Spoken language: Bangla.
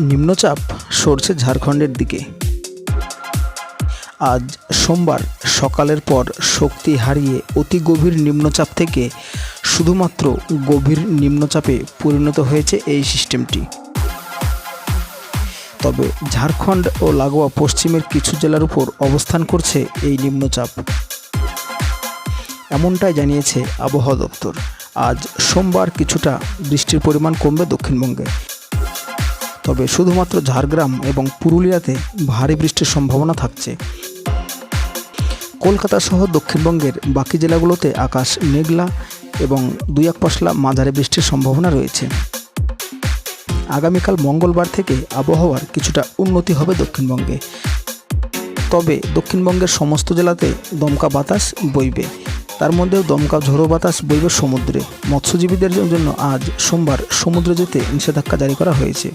নিম্নচাপ সরছে ঝাড়খণ্ডের দিকে। আজ সোমবার সকালের পর শক্তি হারিয়ে অতি গভীর নিম্নচাপ থেকে শুধুমাত্র গভীর নিম্নচাপে পরিণত হয়েছে এই সিস্টেমটি। তবে ঝাড়খণ্ড ও লাগোয়া পশ্চিমের কিছু জেলার উপর অবস্থান করছে এই নিম্নচাপ। এমনটাই জানিয়েছে আবহাওয়া দপ্তর। আজ সোমবার কিছুটা বৃষ্টির পরিমাণ কমবে দক্ষিণবঙ্গে। তবে শুধুমাত্র ঝাড়গ্রাম এবং পুরুলিয়াতে ভারী বৃষ্টির সম্ভাবনা থাকছে। কলকাতা সহ দক্ষিণবঙ্গের বাকি জেলাগুলোতে আকাশ মেঘলা এবং দুই এক পশলা মাঝারি বৃষ্টির সম্ভাবনা রয়েছে। আগামীকাল মঙ্গলবার থেকে আবহাওয়ার কিছুটা উন্নতি হবে দক্ষিণবঙ্গে। তবে দক্ষিণবঙ্গের সমস্ত জেলাতে দমকা বাতাস বইবে। তার মধ্যেও দমকা ঝোড়ো বাতাস বইবে সমুদ্রে। মৎস্যজীবীদের জন্য আজ সোমবার সমুদ্রে যেতে নিষেধাজ্ঞা জারি করা হয়েছে।